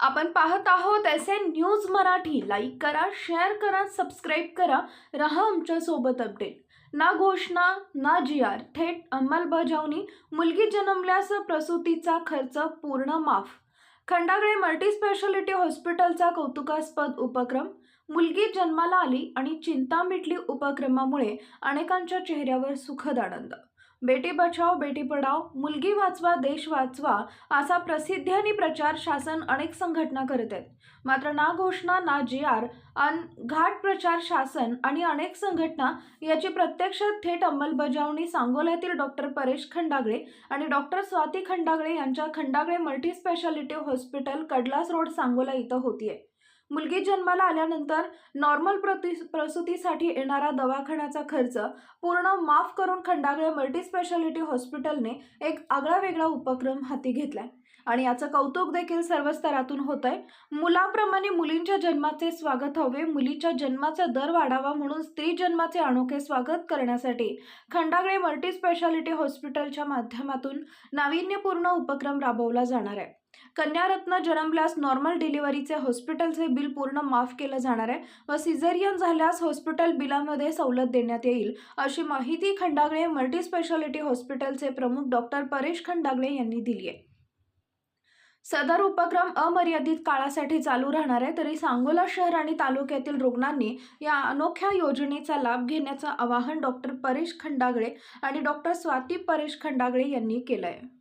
आपण पाहत आहोत S N news Marathi. Like करा शेअर करा सबस्क्राईब करा. रहा आमच्यासोबत अपडेट ना घोषणा ना जी आर थेट अंमलबजावणी. मुलगी जन्मल्यास प्रसूतीचा खर्च पूर्ण माफ. खंडागळे मल्टी स्पेशालिटी हॉस्पिटलचा कौतुकास्पद उपक्रम. मुलगी जन्माला आली आणि चिंता मिटली उपक्रमामुळे अनेकांच्या चेहऱ्यावर सुखद आनंद. बेटी बचाव बेटी पढाव मुलगी वाचवा देश वाचवा असा प्रसिद्धी आणि प्रचार शासन अनेक संघटना करत आहेत. मात्र ना घोषणा ना जी आर अन घाट प्रचार शासन आणि अनेक संघटना याची प्रत्यक्ष थेट अंमलबजावणी सांगोल्यातील डॉक्टर परेश खंडागळे आणि डॉक्टर स्वाती खंडागळे यांच्या Khandagale multi speciality hospital Kadlas road Sangola इथं होतीये. मुलगी जन्माला आल्यानंतर नॉर्मल प्रति प्रसूतीसाठी येणारा दवाखान्याचा खर्च पूर्ण माफ करून खंडागळे मल्टीस्पेशालिटी हॉस्पिटलने एक आगळा वेगळा उपक्रम हाती घेतलाय. आणि याचं कौतुक देखील सर्व स्तरातून होत आहे मुलाप्रमाणे मुलींच्या जन्माचे स्वागत हवे मुलीच्या जन्माचा दर वाढावा म्हणून स्त्री जन्माचे अनोखे स्वागत करण्यासाठी खंडागळे मल्टीस्पेशालिटी हॉस्पिटलच्या माध्यमातून नाविन्यपूर्ण उपक्रम राबवला जाणार आहे. कन्यारत्न जन्मल्यास नॉर्मल डिलिव्हरीचे हॉस्पिटलचे बिल पूर्ण माफ केलं जाणार आहे. व सिझेरियन झाल्यास हॉस्पिटल बिलामध्ये सवलत देण्यात येईल अशी माहिती खंडागळे मल्टी स्पेशालिटी हॉस्पिटलचे प्रमुख डॉक्टर परेश खंडागळे यांनी दिली आहे सदर उपक्रम अमर्यादित काळासाठी चालू राहणार आहे तरी सांगोला शहर आणि तालुक्यातील रुग्णांनी या अनोख्या योजनेचा लाभ घेण्याचं आवाहन डॉक्टर परेश खंडागळे आणि डॉक्टर स्वाती परेश खंडागळे यांनी केलं आहे